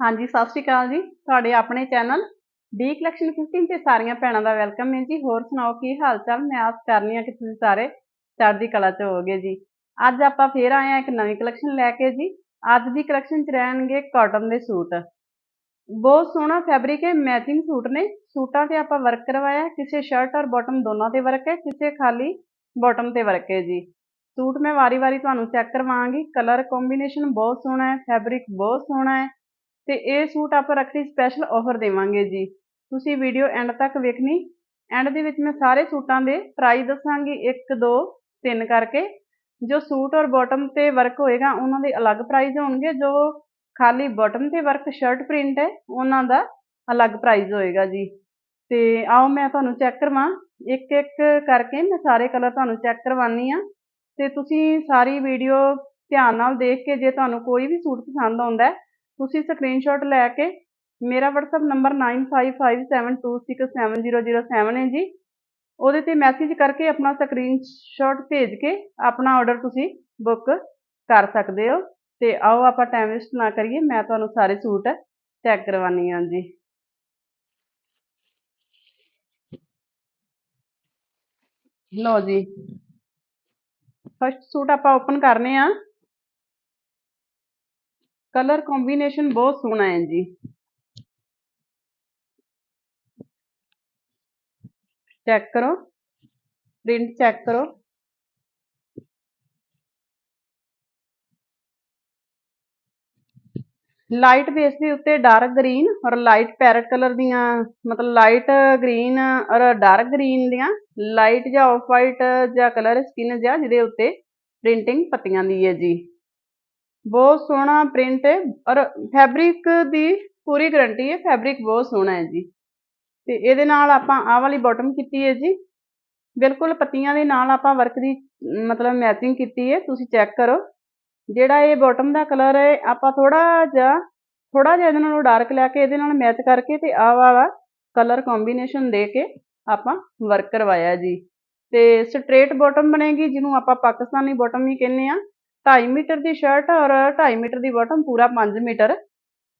ਹਾਂਜੀ, ਸਤਿ ਸ਼੍ਰੀ ਅਕਾਲ ਜੀ। ਤੁਹਾਡੇ ਆਪਣੇ ਚੈਨਲ ਡੀ ਕਲੈਕਸ਼ਨ 15 ਤੇ ਸਾਰੀਆਂ ਭੈਣਾਂ ਦਾ ਵੈਲਕਮ ਹੈ ਜੀ। ਹੋਰ ਸੁਣਾਓ, ਕੀ ਹਾਲ ਚਾਲ ਮੈਂ ਆਸ ਕਰਨੀ ਆ ਕਿ ਤੁਸੀਂ ਸਾਰੇ ਚੜ੍ਹਦੀ ਕਲਾ 'ਚ ਹੋਵੋਗੇ ਜੀ। ਅੱਜ ਆਪਾਂ ਫੇਰ ਆਏ ਆ ਇੱਕ ਨਵੀਂ ਕਲੈਕਸ਼ਨ ਲੈ ਕੇ ਜੀ। ਅੱਜ ਦੀ ਕਲੈਕਸ਼ਨ 'ਚ ਰਹਿਣਗੇ ਕਾਟਨ ਦੇ ਸੂਟ। ਬਹੁਤ ਸੋਹਣਾ ਫੈਬਰਿਕ ਹੈ ਮੈਚਿੰਗ ਸੂਟ ਨੇ। ਸੂਟਾਂ ਤੇ ਆਪਾਂ ਵਰਕ ਕਰਵਾਇਆ, ਕਿਸੇ ਸ਼ਰਟ ਔਰ ਬਾਟਮ ਦੋਨਾਂ ਤੇ ਵਰਕ ਹੈ, ਕਿਸੇ ਖਾਲੀ ਬਾਟਮ ਤੇ ਵਰਕ ਹੈ ਜੀ। ਸੂਟ ਮੈਂ ਵਾਰੀ-ਵਾਰੀ ਤੁਹਾਨੂੰ ਚੈੱਕ ਕਰਵਾਵਾਂਗੀ। ਕਲਰ ਕੰਬੀਨੇਸ਼ਨ ਬਹੁਤ ਸੋਹਣਾ ਹੈ ਫੈਬਰਿਕ ਬਹੁਤ ਸੋਹਣਾ ਹੈ। ਤੇ ਇਹ ਸੂਟ ਆਪਾਂ ਰੱਖੜੀ ਸਪੈਸ਼ਲ ਆਫਰ ਦੇਵਾਂਗੇ ਜੀ। ਤੁਸੀਂ ਵੀਡੀਓ ਐਂਡ ਤੱਕ ਵੇਖਣੀ। ਐਂਡ ਦੇ ਵਿੱਚ ਮੈਂ ਸਾਰੇ ਸੂਟਾਂ ਦੇ ਪ੍ਰਾਈਸ ਦੱਸਾਂਗੀ। 1 2 3 ਕਰਕੇ। ਜੋ ਸੂਟ ਔਰ ਬਾਟਮ ਤੇ ਵਰਕ ਹੋਏਗਾ, ਉਹਨਾਂ ਦੇ ਅਲੱਗ ਪ੍ਰਾਈਸ ਹੋਣਗੇ। ਜੋ ਖਾਲੀ ਬਾਟਮ ਤੇ ਵਰਕ ਸ਼ਰਟ ਪ੍ਰਿੰਟ ਹੈ, ਉਹਨਾਂ ਦਾ ਅਲੱਗ ਪ੍ਰਾਈਸ ਹੋਏਗਾ ਜੀ। ਤੇ ਆਓ ਮੈਂ ਤੁਹਾਨੂੰ ਚੈੱਕ ਕਰਵਾ। ਇੱਕ ਇੱਕ ਕਰਕੇ ਮੈਂ ਸਾਰੇ ਕਲਰ ਤੁਹਾਨੂੰ ਚੈੱਕ ਕਰਵਾਨੀ ਆ ਤੇ ਤੁਸੀਂ ਸਾਰੀ ਵੀਡੀਓ ਧਿਆਨ ਨਾਲ ਦੇਖ ਕੇ ਜੇ ਤੁਹਾਨੂੰ ਕੋਈ ਵੀ ਸੂਟ ਪਸੰਦ ਆਉਂਦਾ ਤੁਸੀਂ ਸਕਰੀਨਸ਼ਾਟ ਲੈ ਕੇ ਮੇਰਾ WhatsApp ਨੰਬਰ 9557267007 ਹੈ ਜੀ। ਉਹਦੇ ਤੇ ਮੈਸੇਜ ਕਰਕੇ ਆਪਣਾ ਸਕਰੀਨਸ਼ਾਟ ਭੇਜ ਕੇ ਆਪਣਾ ਆਰਡਰ ਤੁਸੀਂ ਬੁੱਕ ਕਰ ਸਕਦੇ ਹੋ। ਤੇ ਆਓ ਆਪਾਂ ਟਾਈਮ ਵੇਸਟ ਨਾ ਕਰੀਏ, ਮੈਂ ਤੁਹਾਨੂੰ ਸਾਰੇ ਸੂਟ ਚੈੱਕ ਕਰਵਾਨੀ ਆ ਜੀ। ਲਓ ਜੀ। ਫਸਟ ਸੂਟ ਆਪਾਂ ਓਪਨ ਕਰਨੇ ਆ। ਕਲਰ ਕੰਬੀਨੇਸ਼ਨ ਬਹੁਤ ਸੋਹਣਾ ਹੈ ਜੀ। ਚੈੱਕ ਕਰੋ। ਪ੍ਰਿੰਟ ਚੈੱਕ ਕਰੋ। ਲਾਈਟ ਬੇਸ ਦੇ ਉੱਤੇ ਡਾਰਕ ਗ੍ਰੀਨ ਔਰ ਲਾਈਟ ਪੈਰਟ ਕਲਰ ਦੀਆਂ, ਮਤਲਬ ਲਾਈਟ ਗ੍ਰੀਨ ਔਰ ਡਾਰਕ ਗ੍ਰੀਨ ਦੀਆਂ, ਲਾਈਟ ਜਾਂ ਆਫ ਵਾਈਟ ਜਾਂ ਕਲਰ ਸਕਿਨ ਜਾਂ ਜਿਹਦੇ ਉੱਤੇ ਪ੍ਰਿੰਟਿੰਗ ਪੱਤੀਆਂ ਦੀ ਹੈ ਜੀ। ਬਹੁਤ ਸੋਹਣਾ ਪ੍ਰਿੰਟ ਹੈ ਔਰ ਫੈਬਰਿਕ ਦੀ ਪੂਰੀ ਗਰੰਟੀ ਹੈ ਫੈਬਰਿਕ ਬਹੁਤ ਸੋਹਣਾ ਹੈ ਜੀ। ਤੇ ਇਹਦੇ ਨਾਲ ਆਪਾਂ ਆਹ ਵਾਲੀ ਬਾਟਮ ਕੀਤੀ ਹੈ ਜੀ। ਬਿਲਕੁਲ ਪੱਤੀਆਂ ਦੇ ਨਾਲ ਆਪਾਂ ਵਰਕ ਦੀ, ਮਤਲਬ ਮੈਚਿੰਗ ਕੀਤੀ ਹੈ, ਤੁਸੀਂ ਚੈੱਕ ਕਰੋ। ਜਿਹੜਾ ਇਹ ਬਾਟਮ ਦਾ ਕਲਰ ਹੈ, ਆਪਾਂ ਥੋੜਾ ਜਿਹਾ ਥੋੜਾ ਜਿਹਾ ਇਹਦੇ ਨਾਲੋਂ ਡਾਰਕ ਲੈ ਕੇ ਇਹਦੇ ਨਾਲ ਮੈਚ ਕਰਕੇ ਤੇ ਆਹ ਵਾਲਾ ਕਲਰ ਕੰਬੀਨੇਸ਼ਨ ਦੇ ਕੇ ਆਪਾਂ ਵਰਕ ਕਰਵਾਇਆ ਜੀ। ਤੇ ਸਟ੍ਰੇਟ ਬਾਟਮ ਬਣੇਗੀ, ਜਿਹਨੂੰ ਆਪਾਂ ਪਾਕਿਸਤਾਨੀ ਬਾਟਮ ਵੀ ਕਹਿੰਦੇ ਆ 2.5 ਮੀਟਰ ਦੀ ਸ਼ਰਟ ਔਰ 2.5 ਮੀਟਰ ਦੀ ਬਾਟਮ ਪੂਰਾ 5 ਮੀਟਰ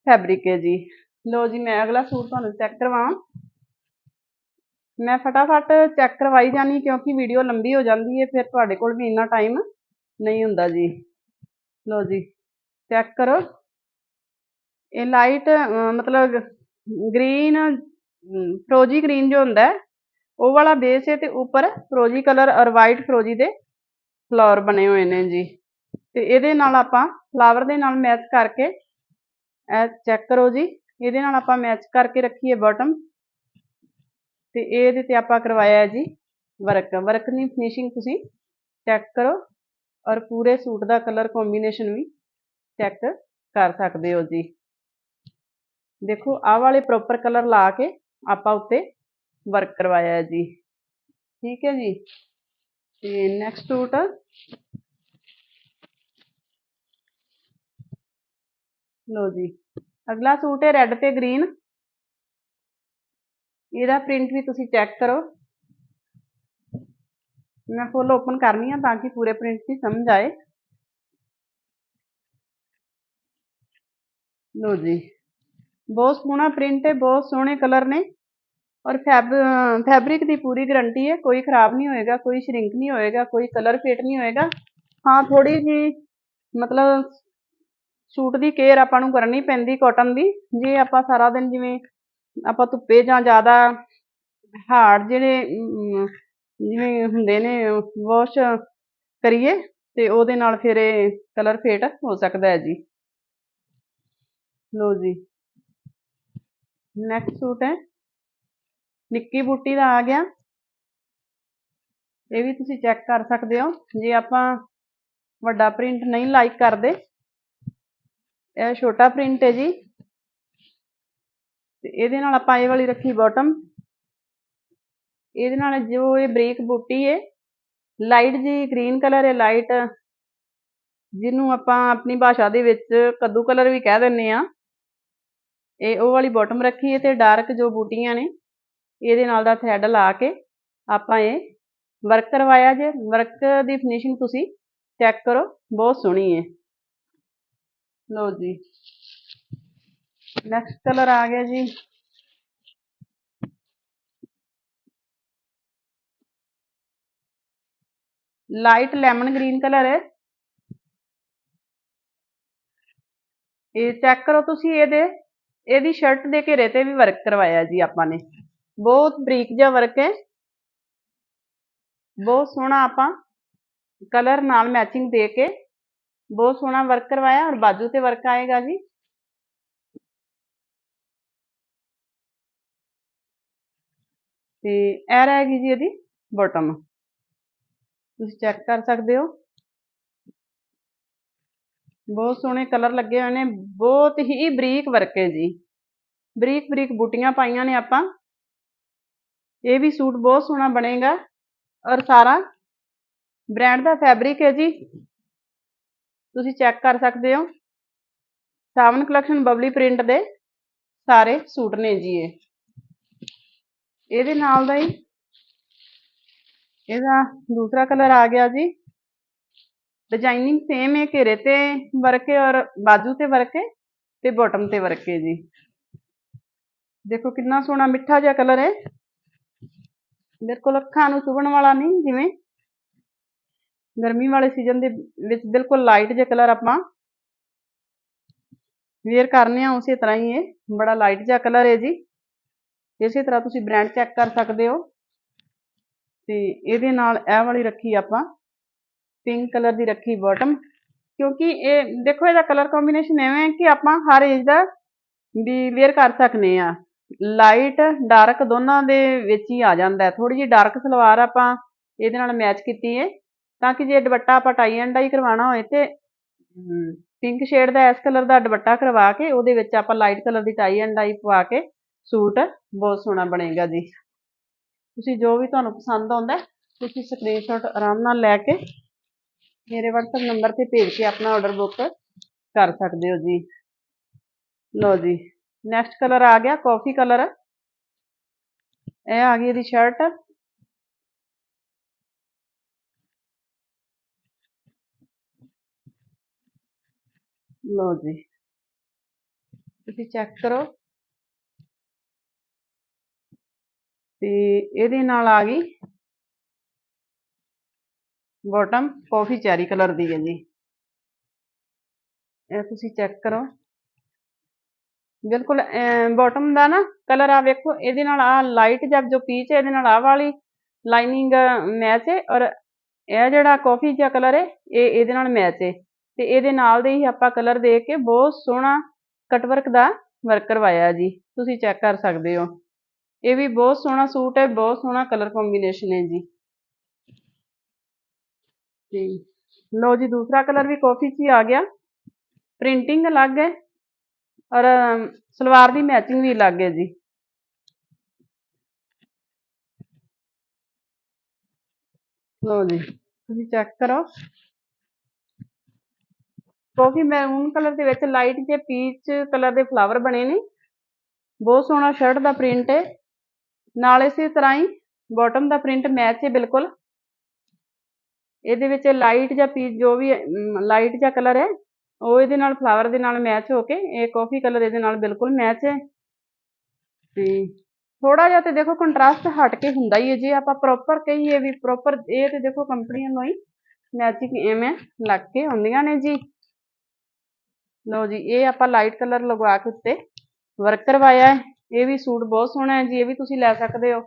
ਫੈਬਰਿਕ ਹੈ ਜੀ। ਲੋ ਜੀ, ਮੈਂ ਅਗਲਾ ਸੂਟ ਤੁਹਾਨੂੰ ਚੈੱਕ ਕਰਵਾਵਾਂ। ਮੈਂ ਫਟਾਫਟ ਚੈੱਕ ਕਰਵਾਈ ਜਾਨੀ ਕਿਉਂਕਿ ਵੀਡੀਓ ਲੰਬੀ ਹੋ ਜਾਂਦੀ ਹੈ, ਫਿਰ ਤੁਹਾਡੇ ਕੋਲ ਵੀ ਇੰਨਾ ਟਾਈਮ ਨਹੀਂ ਹੁੰਦਾ ਜੀ। ਲੋ ਜੀ ਚੈੱਕ ਕਰੋ। ਇਹ ਲਾਈਟ ਮਤਲਬ ਗ੍ਰੀਨ ਫਰੋਜੀ ਗ੍ਰੀਨ ਜੋ ਹੁੰਦਾ ਉਹ ਵਾਲਾ ਬੇਸ ਹੈ ਤੇ ਉੱਪਰ ਫਰੋਜੀ ਕਲਰ ਔਰ ਵਾਈਟ ਫਰੋਜੀ ਦੇ ਫਲਾਵਰ ਬਣੇ ਹੋਏ ਨੇ ਜੀ। ਤੇ ਇਹਦੇ ਨਾਲ ਆਪਾਂ ਫਲਾਵਰ ਦੇ ਨਾਲ ਮੈਚ ਕਰਕੇ, ਇਹ ਚੈੱਕ ਕਰੋ ਜੀ। ਇਹਦੇ ਨਾਲ ਆਪਾਂ ਮੈਚ ਕਰਕੇ ਰੱਖੀਏ ਬਾਟਮ ਤੇ ਇਹਦੇ ਤੇ ਆਪਾਂ ਕਰਵਾਇਆ ਜੀ ਵਰਕ। ਵਰਕ ਦੀ ਫਿਨਿਸ਼ਿੰਗ ਤੁਸੀਂ ਚੈੱਕ ਕਰੋ ਔਰ ਪੂਰੇ ਸੂਟ ਦਾ ਕਲਰ ਕੰਬੀਨੇਸ਼ਨ ਵੀ ਚੈੱਕ ਕਰ ਸਕਦੇ ਹੋ ਜੀ। ਦੇਖੋ, ਆਹ ਵਾਲੇ ਪ੍ਰੋਪਰ ਕਲਰ ਲਾ ਕੇ ਆਪਾਂ ਉੱਤੇ ਵਰਕ ਕਰਵਾਇਆ ਜੀ। ਠੀਕ ਹੈ ਜੀ। ਤੇ ਨੈਕਸਟ ਸੂਟ ਲੋ ਜੀ ਅਗਲਾ ਸੂਟ ਹੈ ਰੈੱਡ ਤੇ ਗ੍ਰੀਨ ਇਹਦਾ ਪ੍ਰਿੰਟ ਵੀ ਤੁਸੀਂ ਚੈੱਕ ਕਰੋ ਮੈਂ ਫੁੱਲ ਓਪਨ ਕਰਨੀ ਆ ਤਾਂ ਕਿ ਪੂਰੇ ਪ੍ਰਿੰਟ ਦੀ ਸਮਝ ਆਏ ਲੋ ਜੀ ਬਹੁਤ ਸੋਹਣਾ ਪ੍ਰਿੰਟ ਹੈ ਬਹੁਤ ਸੋਹਣੇ ਕਲਰ ਨੇ ਔਰ ਫੈਬਰਿਕ ਦੀ ਪੂਰੀ ਗਾਰੰਟੀ ਹੈ ਕੋਈ ਖਰਾਬ ਨਹੀਂ ਹੋਏਗਾ ਕੋਈ ਸ਼ਰਿੰਕ ਨਹੀਂ ਹੋਏਗਾ ਕੋਈ ਕਲਰ ਫੇਟ ਨਹੀਂ ਹੋਏਗਾ ਹਾਂ ਥੋੜੀ ਜੀ ਮਤਲਬ ਸੂਟ ਦੀ ਕੇਅਰ ਆਪਾਂ ਨੂੰ ਕਰਨੀ ਪੈਂਦੀ ਕਾਟਨ ਦੀ। ਜੇ ਆਪਾਂ ਸਾਰਾ ਦਿਨ ਜਿਵੇਂ ਆਪਾਂ ਧੁੱਪੇ ਜਾਂ ਜ਼ਿਆਦਾ ਹਾਰਡ ਜਿਹੜੇ ਜਿਵੇਂ ਹੁੰਦੇ ਨੇ ਵਾਸ਼ ਕਰੀਏ ਤੇ ਉਹਦੇ ਨਾਲ ਫਿਰ ਇਹ ਕਲਰ ਫੇਟ ਹੋ ਸਕਦਾ ਹੈ ਜੀ। ਲੋ ਜੀ। ਨੈਕਸਟ ਸੂਟ ਹੈ। ਨਿੱਕੀ ਬੂਟੀ ਦਾ ਆ ਗਿਆ। ਇਹ ਵੀ ਤੁਸੀਂ ਚੈੱਕ ਕਰ ਸਕਦੇ ਹੋ। ਜੇ ਆਪਾਂ ਵੱਡਾ ਪ੍ਰਿੰਟ ਨਹੀਂ ਲਾਈਕ ਕਰਦੇ ਇਹ ਛੋਟਾ ਪ੍ਰਿੰਟ ਹੈ ਜੀ। ਤੇ ਇਹਦੇ ਨਾਲ ਆਪਾਂ ਇਹ ਵਾਲੀ ਰੱਖੀ ਬਾਟਮ ਇਹਦੇ ਨਾਲ ਜੋ ਇਹ ਬਰੀਕ ਬੂਟੀ ਹੈ ਲਾਈਟ ਜੀ ਗ੍ਰੀਨ ਕਲਰ ਹੈ ਲਾਈਟ ਜਿਹਨੂੰ ਆਪਾਂ ਆਪਣੀ ਭਾਸ਼ਾ ਦੇ ਵਿੱਚ ਕੱਦੂ ਕਲਰ ਵੀ ਕਹਿ ਦਿੰਨੇ ਆ ਇਹ ਉਹ ਵਾਲੀ ਬਾਟਮ ਰੱਖੀ ਹੈ ਤੇ ਡਾਰਕ ਜੋ ਬੂਟੀਆਂ ਨੇ, ਇਹਦੇ ਨਾਲ ਦਾ ਥ੍ਰੈਡ ਲਾ ਕੇ ਆਪਾਂ ਇਹ ਵਰਕ ਕਰਵਾਇਆ ਜੇ। ਵਰਕ ਦੀ ਫਿਨਿਸ਼ਿੰਗ ਤੁਸੀਂ ਚੈੱਕ ਕਰੋ, ਬਹੁਤ ਸੋਹਣੀ ਹੈ। ਲਓ ਜੀ। ਨੈਕਸਟ ਕਲਰ ਆ ਗਿਆ ਜੀ। ਲਾਈਟ ਲੈਮਨ ਗ੍ਰੀਨ ਕਲਰ ਹੈ। ਇਹ ਚੈੱਕ ਕਰੋ ਤੁਸੀਂ ਇਹਦੇ। ਇਹਦੀ ਸ਼ਰਟ ਦੇ ਘੇਰੇ ਤੇ ਵੀ ਵਰਕ ਕਰਵਾਇਆ ਜੀ ਆਪਾਂ ਨੇ। ਬਹੁਤ ਬਰੀਕ ਜਿਹਾ ਵਰਕ ਹੈ। ਬਹੁਤ ਸੋਹਣਾ ਆਪਾਂ ਕਲਰ ਨਾਲ ਮੈਚਿੰਗ ਦੇ ਕੇ ਬਹੁਤ ਸੋਹਣਾ ਵਰਕ ਕਰਵਾਇਆ ਔਰ ਬਾਜੂ ਤੇ ਵਰਕ ਆਏਗਾ ਜੀ। ਤੇ ਇਹ ਰਹੇਗੀ ਜੀ ਇਹਦੀ ਬਾਟਮ ਤੁਸੀਂ ਚੈੱਕ ਕਰ ਸਕਦੇ ਹੋ। ਬਹੁਤ ਸੋਹਣੇ ਕਲਰ ਲੱਗੇ ਹੋਏ ਨੇ, ਬਹੁਤ ਹੀ ਬਰੀਕ ਵਰਕ ਹੈ ਜੀ। ਬਰੀਕ ਬਰੀਕ ਬੂਟੀਆਂ ਪਾਈਆਂ ਨੇ ਆਪਾਂ। ਇਹ ਵੀ ਸੂਟ ਬਹੁਤ ਸੋਹਣਾ ਬਣੇਗਾ ਔਰ ਸਾਰਾ ਬ੍ਰਾਂਡ ਦਾ ਫੈਬਰਿਕ ਹੈ ਜੀ। ਤੁਸੀਂ ਚੈੱਕ ਕਰ ਸਕਦੇ ਹੋ। ਸਾਵਨ ਕਲੈਕਸ਼ਨ ਬਬਲੀ ਪ੍ਰਿੰਟ ਦੇ ਸਾਰੇ ਸੂਟ ਨੇ ਜੀ ਇਹ। ਇਹਦੇ ਨਾਲ ਦਾ ਹੀ ਇਹਦਾ ਦੂਸਰਾ ਕਲਰ ਆ ਗਿਆ ਜੀ। ਡਿਜ਼ਾਈਨਿੰਗ ਸੇਮ ਹੈ ਘੇਰੇ ਤੇ ਵਰਕ ਹੈ ਔਰ ਬਾਜੂ ਤੇ ਵਰਕ ਹੈ ਤੇ ਬਾਟਮ ਤੇ ਵਰਕ ਹੈ ਜੀ। ਦੇਖੋ ਕਿੰਨਾ ਸੋਹਣਾ ਮਿੱਠਾ ਜਿਹਾ ਕਲਰ ਹੈ। ਬਿਲਕੁਲ ਅੱਖਾਂ ਨੂੰ ਚੁਭਣ ਵਾਲਾ ਨਹੀਂ, ਜਿਵੇਂ ਗਰਮੀ ਵਾਲੇ ਸੀਜ਼ਨ ਦੇ ਵਿੱਚ ਬਿਲਕੁਲ ਲਾਈਟ ਜਿਹਾ ਕਲਰ ਆਪਾਂ ਵੇਅਰ ਕਰਨੇ ਆ, ਉਸੇ ਤਰ੍ਹਾਂ ਹੀ ਇਹ, ਬੜਾ ਲਾਈਟ ਜਿਹਾ ਕਲਰ ਹੈ ਜੀ। ਇਸੇ ਤਰ੍ਹਾਂ ਤੁਸੀਂ ਬ੍ਰਾਂਡ ਚੈੱਕ ਕਰ ਸਕਦੇ ਹੋ। ਤੇ ਇਹਦੇ ਨਾਲ ਇਹ ਵਾਲੀ ਰੱਖੀ ਆਪਾਂ ਪਿੰਕ ਕਲਰ ਦੀ ਰੱਖੀ ਬਾਟਮ ਕਿਉਂਕਿ ਇਹ, ਦੇਖੋ ਇਹਦਾ ਕਲਰ ਕੰਬੀਨੇਸ਼ਨ ਐਵੇਂ ਹੈ ਕਿ ਆਪਾਂ ਹਰ ਏਜ ਦਾ ਵੀ ਵੇਅਰ ਕਰ ਸਕਨੇ ਆ। ਲਾਈਟ ਡਾਰਕ ਦੋਨਾਂ ਦੇ ਵਿੱਚ ਹੀ ਆ ਜਾਂਦਾ ਥੋੜੀ ਜਿਹੀ ਡਾਰਕ ਸਲਵਾਰ ਆਪਾਂ ਇਹਦੇ ਨਾਲ ਮੈਚ ਕੀਤੀ ਹੈ। ਤਾਂ ਕਿ ਜੇ ਦੁਪੱਟਾ ਆਪਾਂ ਟਾਈ ਐਂਡ ਡਾਈ ਕਰਵਾਉਣਾ ਹੋਏ ਤੇ ਪਿੰਕ ਸ਼ੇਡ ਦਾ ਇਸ ਕਲਰ ਦਾ ਦੁਪੱਟਾ ਕਰਵਾ ਕੇ ਉਹਦੇ ਵਿੱਚ ਆਪਾਂ ਲਾਈਟ ਕਲਰ ਦੀ ਟਾਈ ਐਂਡ ਡਾਈ ਪਵਾ ਕੇ ਸੂਟ ਬਹੁਤ ਸੋਹਣਾ ਬਣੇਗਾ ਜੀ। ਤੁਸੀਂ ਜੋ ਵੀ ਤੁਹਾਨੂੰ ਪਸੰਦ ਆਉਂਦਾ ਤੁਸੀਂ ਸਕਰੀਨਸ਼ਾਟ ਆਰਾਮ ਨਾਲ ਲੈ ਕੇ ਮੇਰੇ WhatsApp ਨੰਬਰ ਤੇ ਭੇਜ ਕੇ ਆਪਣਾ ਆਰਡਰ ਬੁੱਕ ਕਰ ਸਕਦੇ ਹੋ ਜੀ। ਲਓ ਜੀ ਨੈਕਸਟ ਕਲਰ ਆ ਗਿਆ ਕਾਫੀ ਕਲਰ ਇਹ ਆ ਗਈ ਇਹਦੀ ਸ਼ਰਟ ਲਓ ਜੀ। ਤੁਸੀਂ ਚੈੱਕ ਕਰੋ। ਤੇ ਇਹਦੇ ਨਾਲ ਆ ਗਈ ਬਾਟਮ ਕਾਫੀ ਚੈਰੀ ਕਲਰ ਦੀ ਹੈ ਜੀ। ਇਹ ਤੁਸੀਂ ਚੈੱਕ ਕਰੋ। ਬਿਲਕੁਲ ਬਾਟਮ ਦਾ ਨਾ ਕਲਰ ਆ ਵੇਖੋ, ਇਹਦੇ ਨਾਲ ਆ ਲਾਈਟ ਜਿਹਾ ਜੋ ਪੀਚ ਹੈ, ਇਹਦੇ ਨਾਲ ਆ ਵਾਲੀ ਲਾਈਨਿੰਗ ਮੈਚ ਹੈ ਔਰ ਇਹ ਜਿਹੜਾ ਕਾਫੀ ਜਿਹਾ ਕਲਰ ਹੈ, ਇਹ ਇਹਦੇ ਨਾਲ ਮੈਚ ਹੈ। ਤੇ ਇਹਦੇ ਨਾਲ ਦੇ ਹੀ ਆਪਾਂ ਕਲਰ ਦੇ ਕੇ ਬਹੁਤ ਸੋਹਣਾ ਕਟਵਰਕ ਦਾ ਵਰਕ ਕਰਵਾਇਆ ਜੀ। ਤੁਸੀਂ ਚੈੱਕ ਕਰ ਸਕਦੇ ਹੋ। ਇਹ ਵੀ ਬਹੁਤ ਸੋਹਣਾ ਸੂਟ ਹੈ, ਬਹੁਤ ਸੋਹਣਾ ਕਲਰ ਕੰਬੀਨੇਸ਼ਨ ਹੈ ਜੀ। ਤੇ ਲਓ ਜੀ, ਦੂਸਰਾ ਕਲਰ ਵੀ ਕਾਫੀ 'ਚ ਹੀ ਆ ਗਿਆ। ਪ੍ਰਿੰਟਿੰਗ ਅਲੱਗ ਹੈ ਔਰ ਸਲਵਾਰ ਦੀ ਮੈਚਿੰਗ ਵੀ ਅਲੱਗ ਹੈ ਜੀ। ਲੋ ਜੀ, ਤੁਸੀਂ ਚੈੱਕ ਕਰੋ। ਕਾਫੀ ਮੈਰੂਨ ਕਲਰ ਦੇ ਵਿੱਚ ਲਾਈਟ ਜਿਹੇ ਪੀਚ ਕਲਰ ਦੇ ਫਲਾਵਰ ਬਣੇ ਨੇ। ਬਹੁਤ ਸੋਹਣਾ ਸ਼ਰਟ ਦਾ ਪ੍ਰਿੰਟ ਹੈ ਨਾਲ ਇਸੇ ਤਰ੍ਹਾਂ ਹੀ ਬਾਟਮ ਦਾ ਪ੍ਰਿੰਟ ਮੈਚ ਹੈ ਬਿਲਕੁਲ। ਇਹਦੇ ਵਿੱਚ ਲਾਈਟ ਜਾਂ ਪੀਚ ਜੋ ਵੀ ਲਾਈਟ ਜਾਂ ਕਲਰ ਹੈ, ਉਹ ਇਹਦੇ ਨਾਲ ਫਲਾਵਰ ਦੇ ਨਾਲ ਮੈਚ ਹੋ ਕੇ, ਇਹ ਕਾਫੀ ਕਲਰ ਇਹਦੇ ਨਾਲ ਬਿਲਕੁਲ ਮੈਚ ਹੈ ਤੇ ਥੋੜਾ ਜਿਹਾ ਤੇ ਦੇਖੋ ਕੰਟਰਾਸਟ ਹਟ ਕੇ ਹੁੰਦਾ ਹੀ ਹੈ ਜੇ ਆਪਾਂ ਪ੍ਰੋਪਰ ਕਹੀਏ ਵੀ ਪ੍ਰੋਪਰ ਇਹ ਤੇ ਦੇਖੋ ਕੰਪਨੀਆਂ ਨੂੰ ਹੀ ਮੈਚਿੰਗ ਐਵੇਂ ਲੱਗ ਕੇ ਹੁੰਦੀਆਂ ਨੇ ਜੀ। ਲਓ ਜੀ, ਇਹ ਆਪਾਂ ਲਾਈਟ ਕਲਰ ਲਗਵਾ ਕੇ ਉੱਤੇ ਵਰਕ ਕਰਵਾਇਆ ਹੈ। ਇਹ ਵੀ ਸੂਟ ਬਹੁਤ ਸੋਹਣਾ ਹੈ ਜੀ, ਇਹ ਵੀ ਤੁਸੀਂ ਲੈ ਸਕਦੇ ਹੋ।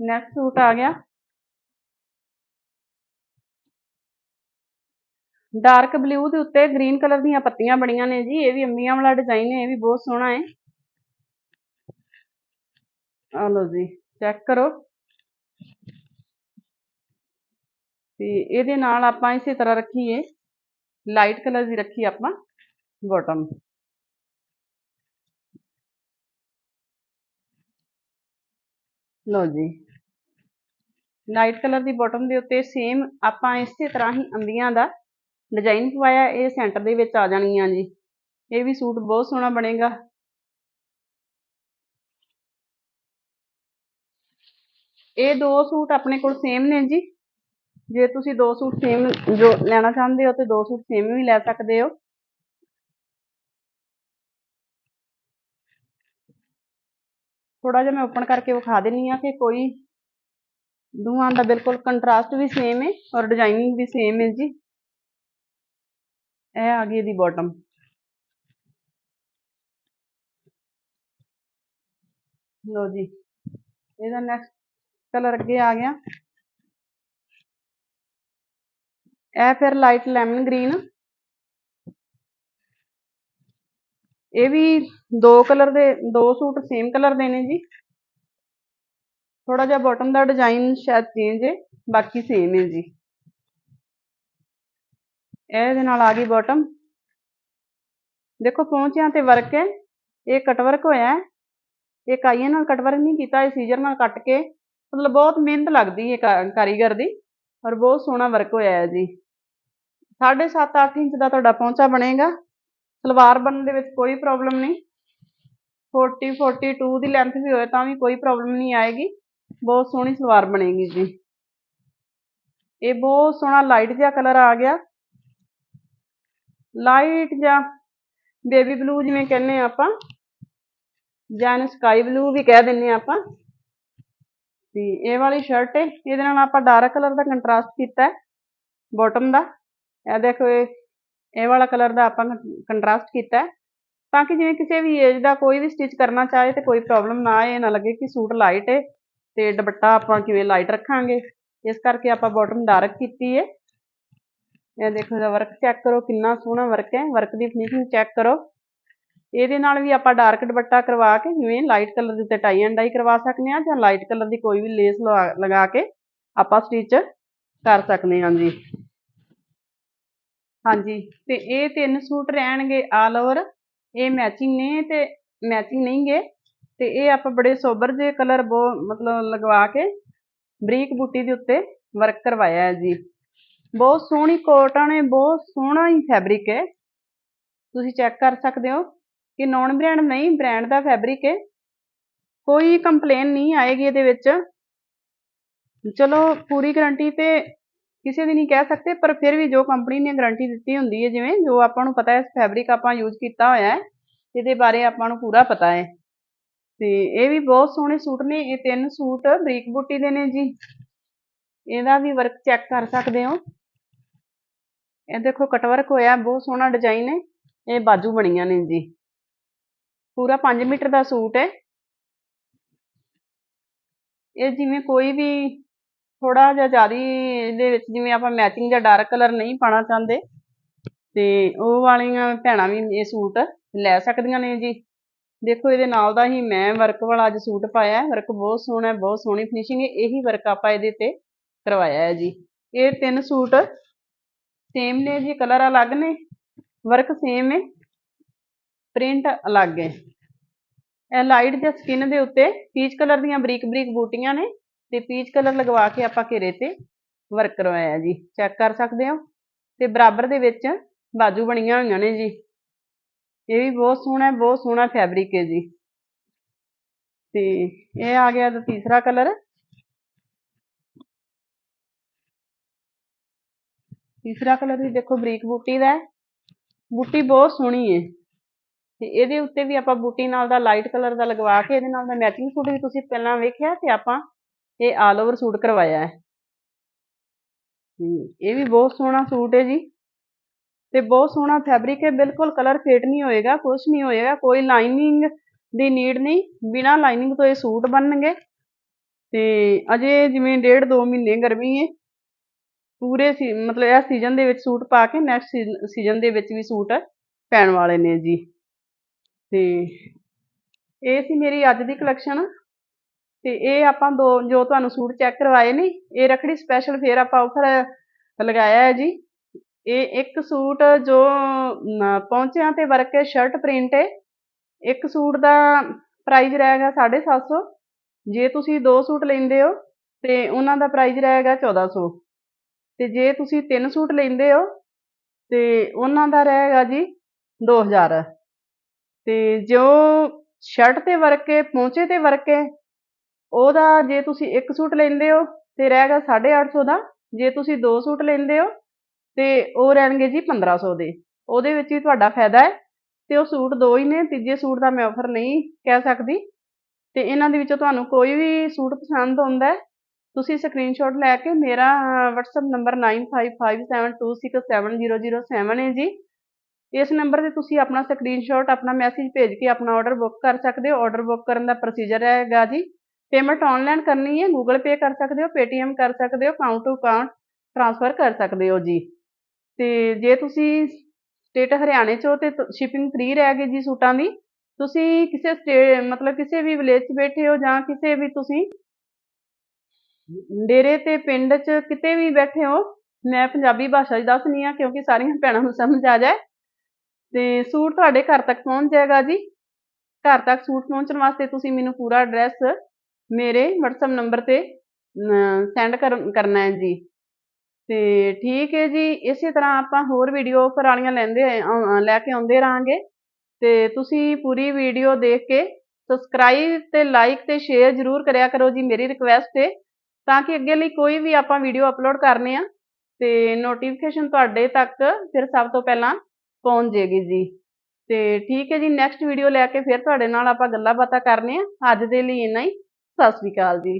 ਨੈਕਸਟ ਸੂਟ ਆ ਗਿਆ। ਡਾਰਕ ਬਲੂ ਦੇ ਉੱਤੇ ਗ੍ਰੀਨ ਕਲਰ ਦੀਆਂ ਪੱਤੀਆਂ ਬਣੀਆਂ ਨੇ ਜੀ, ਇਹ ਵੀ ਅੰਮੀਆਂ ਵਾਲਾ ਡਿਜ਼ਾਈਨ ਹੈ, ਇਹ ਵੀ ਬਹੁਤ ਸੋਹਣਾ ਹੈ। ਆ ਲਓ ਜੀ ਚੈੱਕ ਕਰੋ। ਤੇ ਇਹਦੇ ਨਾਲ ਆਪਾਂ ਇਸੇ ਤਰ੍ਹਾਂ ਰੱਖੀਏ। ਲਾਈਟ ਕਲਰ ਦੀ ਰੱਖੀ ਆਪਾਂ ਬਾਟਮ ਲਓ ਜੀ। ਲਾਈਟ ਕਲਰ ਦੀ ਬਾਟਮ ਦੇ ਉੱਤੇ ਸੇਮ ਆਪਾਂ ਇਸੇ ਤਰ੍ਹਾਂ ਹੀ ਅੰਬੀਆਂ ਦਾ ਡਿਜ਼ਾਈਨ ਪਵਾਇਆ ਇਹ ਸੈਂਟਰ ਦੇ ਵਿੱਚ ਆ ਜਾਣਗੀਆਂ ਜੀ। ਇਹ ਵੀ ਸੂਟ ਬਹੁਤ ਸੋਹਣਾ ਬਣੇਗਾ। ਇਹ ਦੋ ਸੂਟ ਆਪਣੇ ਕੋਲ ਸੇਮ ਨੇ ਜੀ। ਜੇ ਤੁਸੀਂ ਦੋ ਸੂਟ ਸੇਮ ਜੋ ਲੈਣਾ ਚਾਹੁੰਦੇ ਹੋ ਤੇ ਦੋ ਸੂਟ ਸੇਮ ਵੀ ਲੈ ਸਕਦੇ ਹੋ। ਥੋੜਾ ਜਿਹਾ ਮੈਂ ਓਪਨ ਕਰਕੇ ਵਿਖਾ ਦਿੰਨੀ ਆ ਕਿ ਕੋਈ ਦੋਵਾਂ ਦਾ ਬਿਲਕੁਲ ਕੰਟਰਾਸਟ ਵੀ ਸੇਮ ਹੈ ਔਰ ਡਿਜ਼ਾਈਨਿੰਗ ਵੀ ਸੇਮ ਹੈ ਜੀ। ਇਹ ਆ ਗਈ ਇਹਦੀ ਬਾਟਮ ਲੋ ਜੀ, ਇਹਦਾ ਨੈਕਸਟ ਕਲਰ ਅੱਗੇ ਆ ਗਿਆ। ਇਹ ਫਿਰ ਲਾਈਟ ਲੈਮਨ ਗ੍ਰੀਨ ਇਹ ਵੀ ਦੋ ਕਲਰ ਦੇ, ਦੋ ਸੂਟ ਸੇਮ ਕਲਰ ਦੇ ਨੇ ਜੀ। ਥੋੜਾ ਜਿਹਾ ਬਾਟਮ ਦਾ ਡਿਜ਼ਾਈਨ ਸ਼ਾਇਦ ਚੇਂਜ ਹੈ, ਬਾਕੀ ਸੇਮ ਹੈ ਜੀ। ਇਹਦੇ ਨਾਲ ਆ ਗਈ ਬਾਟਮ ਦੇਖੋ ਪਹੁੰਚਿਆਂ ਤੇ ਵਰਕ ਹੈ, ਇਹ ਕਟ ਵਰਕ ਹੋਇਆ ਹੈ। ਇਹ ਕਾਈਆਂ ਨਾਲ ਕਟ ਵਰਕ ਨਹੀਂ ਕੀਤਾ, ਇਹ ਸੀਜ਼ਰ ਨਾਲ ਕੱਟ ਕੇ, ਮਤਲਬ ਬਹੁਤ ਮਿਹਨਤ ਲੱਗਦੀ ਹੈ ਕਾਰੀਗਰ ਦੀ, ਔਰ ਬਹੁਤ ਸੋਹਣਾ ਵਰਕ ਹੋਇਆ ਹੈ ਜੀ। 7.5 8 ਇੰਚ ਦਾ ਤੁਹਾਡਾ ਪਹੁੰਚਾ ਬਣੇਗਾ। ਸਲਵਾਰ ਬਣਨ ਦੇ ਵਿੱਚ ਕੋਈ ਪ੍ਰੋਬਲਮ ਨਹੀਂ। 40 42 ਦੀ ਲੈਂਥ ਵੀ ਹੋਏ ਤਾਂ ਵੀ ਕੋਈ ਪ੍ਰੋਬਲਮ ਨਹੀਂ ਆਏਗੀ। ਬਹੁਤ ਸੋਹਣੀ ਸਲਵਾਰ ਬਣੇਗੀ ਜੀ। ਇਹ ਬਹੁਤ ਸੋਹਣਾ ਲਾਈਟ ਜਿਹਾ ਕਲਰ ਆ ਗਿਆ। ਲਾਈਟ ਜਾਂ ਬੇਬੀ ਬਲੂ ਜਿਵੇਂ ਕਹਿੰਦੇ ਆ ਆਪਾਂ, ਜਾਂ ਇਹਨੂੰ ਸਕਾਈ ਬਲੂ ਵੀ ਕਹਿ ਦਿੰਨੇ ਆ ਆਪਾਂ। ਤੇ ਇਹ ਵਾਲੀ ਸ਼ਰਟ ਹੈ ਇਹਦੇ ਨਾਲ ਆਪਾਂ ਡਾਰਕ ਕਲਰ ਦਾ ਕੰਟਰਾਸਟ ਕੀਤਾ ਹੈ ਬਾਟਮ ਦਾ। ਇਹ ਦੇਖੋ, ਇਹ ਵਾਲਾ ਕਲਰ ਦਾ ਆਪਾਂ ਕੰਟਰਾਸਟ ਕੀਤਾ ਤਾਂ ਕਿ ਜਿਵੇਂ ਕਿਸੇ ਵੀ ਏਜ ਦਾ ਕੋਈ ਵੀ ਸਟਿਚ ਕਰਨਾ ਚਾਹੇ ਤੇ ਕੋਈ ਪ੍ਰੋਬਲਮ ਨਾ ਆਏ ਨਾ ਲੱਗੇ ਕਿ ਸੂਟ ਲਾਈਟ ਹੈ ਤੇ ਦੁਪੱਟਾ ਆਪਾਂ ਕਿਵੇਂ ਲਾਈਟ ਰੱਖਾਂਗੇ। ਇਸ ਕਰਕੇ ਆਪਾਂ ਬਾਟਮ ਡਾਰਕ ਕੀਤੀ ਹੈ ਇਹ ਦੇਖੋ, ਇਹਦਾ ਵਰਕ ਚੈੱਕ ਕਰੋ, ਕਿੰਨਾ ਸੋਹਣਾ ਵਰਕ ਹੈ। ਵਰਕ ਦੀ ਫਿਨਿਸ਼ਿੰਗ ਚੈੱਕ ਕਰੋ। ਇਹਦੇ ਨਾਲ ਵੀ ਆਪਾਂ ਡਾਰਕ ਦੁਪੱਟਾ ਕਰਵਾ ਕੇ ਜਿਵੇਂ ਲਾਈਟ ਕਲਰ ਦੇ ਉੱਤੇ ਟਾਈ ਐਂਡ ਡਾਈ ਕਰਵਾ ਸਕਦੇ ਹਾਂ ਜਾਂ ਲਾਈਟ ਕਲਰ ਦੀ ਕੋਈ ਵੀ ਲੇਸ ਲਗਾ ਕੇ ਆਪਾਂ ਸਟਿਚ ਕਰ ਸਕਦੇ ਹਾਂ ਜੀ। ਹਾਂਜੀ, ਤੇ ਇਹ ਤਿੰਨ ਸੂਟ ਰਹਿਣਗੇ ਆਲ ਓਵਰ ਇਹ ਮੈਚਿੰਗ ਨੇ ਤੇ ਮੈਚਿੰਗ ਨਹੀਂਗੇ ਤੇ ਇਹ ਆਪਾਂ ਬੜੇ ਸੋਬਰ ਜੇ ਕਲਰ ਬਹੁਤ ਮਤਲਬ ਲਗਵਾ ਕੇ ਬਰੀਕ ਬੂਟੀ ਦੇ ਉੱਤੇ ਵਰਕ ਕਰਵਾਇਆ ਹੈ ਜੀ। ਬਹੁਤ ਸੋਹਣੀ ਕੋਟਨ ਹੈ, ਬਹੁਤ ਸੋਹਣਾ ਹੀ ਫੈਬਰਿਕ ਹੈ। ਤੁਸੀਂ ਚੈੱਕ ਕਰ ਸਕਦੇ ਹੋ ਕਿ ਨੌਨ ਬ੍ਰਾਂਡ ਨਹੀਂ ਬ੍ਰਾਂਡ ਦਾ ਫੈਬਰਿਕ ਹੈ। ਕੋਈ ਕੰਪਲੇਨ ਨਹੀਂ ਆਏਗੀ ਇਹਦੇ ਵਿੱਚ। ਚਲੋ, ਪੂਰੀ ਗਾਰੰਟੀ ਤੇ ਕਿਸੇ ਦੀ ਨਹੀਂ ਕਹਿ ਸਕਦੇ, ਪਰ ਫਿਰ ਵੀ ਜੋ ਕੰਪਨੀ ਨੇ ਗਾਰੰਟੀ ਦਿੱਤੀ ਹੁੰਦੀ ਹੈ, ਜਿਵੇਂ ਜੋ ਆਪਾਂ ਨੂੰ ਪਤਾ ਹੈ ਫੈਬਰਿਕ ਆਪਾਂ ਯੂਜ਼ ਕੀਤਾ ਹੋਇਆ ਹੈ, ਇਹਦੇ ਬਾਰੇ ਆਪਾਂ ਨੂੰ ਪੂਰਾ ਪਤਾ ਹੈ। ਤੇ ਇਹ ਵੀ ਬਹੁਤ ਸੋਹਣੇ ਸੂਟ ਨੇ, ਇਹ ਤਿੰਨ ਸੂਟ ਬਰੀਕ ਬੂਟੀ ਦੇ ਨੇ ਜੀ। ਇਹਦਾ ਵੀ ਵਰਕ ਚੈੱਕ ਕਰ ਸਕਦੇ ਹੋ। ਇਹ ਦੇਖੋ ਕਟਵਰਕ ਹੋਇਆ, ਬਹੁਤ ਸੋਹਣਾ ਡਿਜ਼ਾਈਨ ਹੈ, ਇਹ ਬਾਜੂ ਬਣੀਆਂ ਨੇ ਜੀ। ਪੂਰਾ 5 ਮੀਟਰ ਦਾ ਸੂਟ ਹੈ। ਇਹ ਜਿਵੇਂ ਕੋਈ ਵੀ ਥੋੜਾ ਜਿਹਾ ਜ਼ਿਆਦਾ ਇਹਦੇ ਵਿੱਚ ਜਿਵੇਂ ਆਪਾਂ ਮੈਚਿੰਗ ਜਾਂ ਡਾਰਕ ਕਲਰ ਨਹੀਂ ਪਾਣਾ ਚਾਹੁੰਦੇ, ਤੇ ਉਹ ਵਾਲੀਆਂ ਭੈਣਾਂ ਵੀ ਇਹ ਸੂਟ ਲੈ ਸਕਦੀਆਂ ਨੇ ਜੀ। ਦੇਖੋ, ਇਹਦੇ ਨਾਲ ਦਾ ਹੀ ਮੈਂ ਵਰਕ ਵਾਲਾ ਅੱਜ ਸੂਟ ਪਾਇਆ ਹੈ। ਵਰਕ ਬਹੁਤ ਸੋਹਣਾ ਹੈ, ਬਹੁਤ ਸੋਹਣੀ ਫਿਨਿਸ਼ਿੰਗ ਹੈ। ਇਹੀ ਵਰਕ ਆਪਾਂ ਇਹਦੇ ਤੇ ਕਰਵਾਇਆ ਹੈ ਜੀ। ਇਹ ਤਿੰਨ ਸੂਟ ਸੇਮ ਨੇ ਜੀ ਕਲਰ ਅਲੱਗ ਨੇ। ਵਰਕ ਸੇਮ ਹੈ ਪ੍ਰਿੰਟ ਅਲੱਗ ਹੈ। ਇਹ ਲਾਈਟ ਜਾਂ ਸਕਿਨ ਦੇ ਉੱਤੇ ਪੀਚ ਕਲਰ ਦੀਆਂ ਬਰੀਕ ਬਰੀਕ ਬੂਟੀਆਂ ਨੇ। ਤੇ ਪੀਚ ਕਲਰ ਲਗਵਾ ਕੇ ਆਪਾਂ ਘੇਰੇ ਤੇ ਵਰਕ ਕਰਵਾਇਆ ਜੀ। ਚੈੱਕ ਕਰ ਸਕਦੇ ਹੋ? ਤੇ ਬਰਾਬਰ ਦੇ ਵਿੱਚ ਬਾਜੂ ਬਣੀਆਂ ਹੋਈਆਂ ਨੇ ਜੀ। ਇਹ ਵੀ ਬਹੁਤ ਸੋਹਣਾ ਹੈ, ਬਹੁਤ ਸੋਹਣਾ ਫੈਬਰਿਕ ਹੈ ਜੀ। ਤੇ ਇਹ ਆ ਗਿਆ ਤੀਸਰਾ ਕਲਰ ਤੀਸਰਾ ਕਲਰ ਵੀ ਦੇਖੋ ਬਰੀਕ ਬੂਟੀ ਦਾ ਬੂਟੀ ਬਹੁਤ ਸੋਹਣੀ ਹੈ। ਤੇ ਇਹਦੇ ਉੱਤੇ ਵੀ ਆਪਾਂ ਬੂਟੀ ਨਾਲ ਦਾ ਲਾਈਟ ਕਲਰ ਦਾ ਲਗਵਾ ਕੇ ਇਹਦੇ ਨਾਲ ਦਾ ਮੈਚਿੰਗ ਸੂਟ ਵੀ ਤੁਸੀਂ ਪਹਿਲਾਂ ਵੇਖਿਆ ਤੇ ਆਪਾਂ ਇਹ ਆਲ ਓਵਰ ਸੂਟ ਕਰਵਾਇਆ ਹੈ। ਇਹ ਵੀ ਬਹੁਤ ਸੋਹਣਾ ਸੂਟ ਹੈ ਜੀ। ਤੇ ਬਹੁਤ ਸੋਹਣਾ ਫੈਬਰਿਕ ਹੈ, ਬਿਲਕੁਲ ਕਲਰ ਫੇਟ ਨਹੀਂ ਹੋਏਗਾ ਕੁਝ ਨਹੀਂ ਹੋਏਗਾ, ਕੋਈ ਲਾਈਨਿੰਗ ਦੀ ਨੀਡ ਨਹੀਂ, ਬਿਨਾ ਲਾਈਨਿੰਗ ਤੋਂ ਇਹ ਸੂਟ ਬਣਨਗੇ। ਤੇ ਅਜੇ ਜਿਵੇਂ ਡੇਢ ਦੋ ਮਹੀਨੇ ਗਰਮੀ ਹੈ, ਪੂਰੇ ਸੀ, ਮਤਲਬ ਇਹ ਸੀਜ਼ਨ ਦੇ ਵਿੱਚ ਸੂਟ ਪਾ ਕੇ ਨੈਕਸਟ ਸੀਜ਼ਨ ਦੇ ਵਿੱਚ ਵੀ ਸੂਟ ਪੈਣ ਵਾਲੇ ਨੇ ਜੀ। ਤੇ ਇਹ ਸੀ ਮੇਰੀ ਅੱਜ ਦੀ ਕਲੈਕਸ਼ਨ ਤੇ ਇਹ ਆਪਾਂ ਦੋ, ਜੋ ਤੁਹਾਨੂੰ ਸੂਟ ਚੈੱਕ ਕਰਵਾਏ ਨੇ, ਇਹ ਰਖੜੀ ਸਪੈਸ਼ਲ ਫੇਰ ਆਪਾਂ ਆਫਰ ਲਗਾਇਆ ਹੈ ਜੀ। ਇਹ ਇੱਕ ਸੂਟ ਜੋ ਪਹੁੰਚਿਆਂ ਤੇ ਵਰਕ ਹੈ ਸ਼ਰਟ ਪ੍ਰਿੰਟ ਹੈ। ਇੱਕ ਸੂਟ ਦਾ ਪ੍ਰਾਈਸ ਰਹੇਗਾ 750 ਜੇ ਤੁਸੀਂ ਦੋ ਸੂਟ ਲੈਂਦੇ ਹੋ, ਤੇ ਉਹਨਾਂ ਦਾ ਪ੍ਰਾਈਸ ਰਹੇਗਾ 1400 ਤੇ ਜੇ ਤੁਸੀਂ ਤਿੰਨ ਸੂਟ ਲੈਂਦੇ ਹੋ, ਤੇ ਉਹਨਾਂ ਦਾ ਰਹੇਗਾ ਜੀ 2000 ਤੇ ਜੋ ਸ਼ਰਟ ਤੇ ਵਰਕ ਹੈ ਪਹੁੰਚੇ ਤੇ ਵਰਕ ਹੈ ਉਹਦਾ ਜੇ ਤੁਸੀਂ ਇੱਕ ਸੂਟ ਲੈਂਦੇ ਹੋ ਤੇ ਰਹੇਗਾ 850 ਦਾ, ਜੇ ਤੁਸੀਂ ਦੋ ਸੂਟ ਲੈਂਦੇ ਹੋ ਤੇ ਉਹ ਰਹਿਣਗੇ ਜੀ 1500 ਦੇ। ਉਹਦੇ ਵਿੱਚ ਹੀ ਤੁਹਾਡਾ ਫਾਇਦਾ ਹੈ ਤੇ ਉਹ ਸੂਟ ਦੋ ਹੀ ਨੇ, ਤੀਜੇ ਸੂਟ ਦਾ ਮੈਂ ਆਫਰ ਨਹੀਂ ਕਹਿ ਸਕਦੀ। ਤੇ ਇਹਨਾਂ ਦੇ ਵਿੱਚੋਂ ਤੁਹਾਨੂੰ ਕੋਈ ਵੀ ਸੂਟ ਪਸੰਦ ਆਉਂਦਾ ਤੁਸੀਂ ਸਕਰੀਨਸ਼ਾਟ ਲੈ ਕੇ ਮੇਰਾ WhatsApp ਨੰਬਰ 9557267007 ਹੈ ਜੀ। ਇਸ ਨੰਬਰ ਤੇ ਤੁਸੀਂ ਆਪਣਾ ਸਕਰੀਨਸ਼ਾਟ ਆਪਣਾ ਮੈਸੇਜ ਭੇਜ ਕੇ ਆਪਣਾ ਆਰਡਰ ਬੁੱਕ ਕਰ ਸਕਦੇ ਹੋ। ਆਰਡਰ ਬੁੱਕ ਕਰਨ ਦਾ ਪ੍ਰੋਸੀਜਰ ਹੈਗਾ ਜੀ। ਪੇਮੈਂਟ ਆਨਲਾਈਨ ਕਰਨੀ ਹੈ ਗੂਗਲ ਪੇ ਕਰ ਸਕਦੇ ਹੋ ਪੇਟੀਐਮ ਕਰ ਸਕਦੇ ਹੋ ਅਕਾਊਂਟ ਟੂ ਅਕਾਊਂਟ ਟ੍ਰਾਂਸਫਰ ਕਰ ਸਕਦੇ ਹੋ ਜੀ। ਤੇ ਜੇ ਤੁਸੀਂ ਸਟੇਟ ਹਰਿਆਣੇ ਚੋਂ ਤੇ ਸ਼ਿਪਿੰਗ ਫ੍ਰੀ ਰਹਿ ਗਈ ਜੀ ਸੂਟਾਂ ਦੀ, ਤੁਸੀਂ ਕਿਸੇ ਸਟੇ ਮਤਲਬ ਕਿਸੇ ਵੀ ਵਿਲੇਜ 'ਚ ਬੈਠੇ ਹੋ ਜਾਂ ਕਿਸੇ ਵੀ ਤੁਸੀਂ ਡੇਰੇ ਤੇ ਪਿੰਡ 'ਚ ਕਿਤੇ ਵੀ ਬੈਠੇ ਹੋ, ਮੈਂ ਪੰਜਾਬੀ ਭਾਸ਼ਾ 'ਚ ਦੱਸਣੀ ਆ ਕਿਉਂਕਿ ਸਾਰੀਆਂ ਭੈਣਾਂ ਨੂੰ ਸਮਝ ਆ ਜਾਏ। ਤੇ ਸੂਟ ਤੁਹਾਡੇ ਘਰ ਤੱਕ ਪਹੁੰਚ ਜਾਏਗਾ ਜੀ। ਘਰ ਤੱਕ ਸੂਟ ਪਹੁੰਚਣ ਵਾਸਤੇ ਤੁਸੀਂ ਮੈਨੂੰ ਪੂਰਾ ਐਡਰੈਸ ਮੇਰੇ WhatsApp ਨੰਬਰ ਤੇ ਸੈਂਡ ਕਰਨਾ ਹੈ ਜੀ। ਤੇ ਠੀਕ ਹੈ ਜੀ, ਇਸੇ ਤਰ੍ਹਾਂ ਆਪਾਂ ਹੋਰ ਵੀਡੀਓ ਆਫਰ ਵਾਲੀਆਂ ਲੈਂਦੇ ਲੈ ਕੇ ਆਉਂਦੇ ਰਹਾਂਗੇ। ਤੇ ਤੁਸੀਂ ਪੂਰੀ ਵੀਡੀਓ ਦੇਖ ਕੇ ਸਬਸਕ੍ਰਾਈਬ ਤੇ ਲਾਈਕ ਤੇ ਸ਼ੇਅਰ ਜ਼ਰੂਰ ਕਰਿਆ ਕਰੋ ਜੀ ਮੇਰੀ ਰਿਕਵੈਸਟ ਹੈ ਤਾਂ ਕਿ ਅੱਗੇ ਲਈ ਕੋਈ ਵੀ ਆਪਾਂ ਵੀਡੀਓ ਅਪਲੋਡ ਕਰਨੇ ਆ, ਤੇ ਨੋਟੀਫਿਕੇਸ਼ਨ ਤੁਹਾਡੇ ਤੱਕ ਫਿਰ ਸਭ ਤੋਂ ਪਹਿਲਾਂ ਪਹੁੰਚ ਜੇਗੀ ਜੀ। ਤੇ ਠੀਕ ਹੈ ਜੀ ਨੈਕਸਟ ਵੀਡੀਓ ਲੈ ਕੇ ਫਿਰ ਤੁਹਾਡੇ ਨਾਲ ਆਪਾਂ ਗੱਲਾਂ ਬਾਤਾਂ ਕਰਨੇ ਆ, ਅੱਜ ਦੇ ਲਈ ਇੰਨਾ ਹੀ। ਸਤਿ ਸ੍ਰੀ ਅਕਾਲ ਜੀ।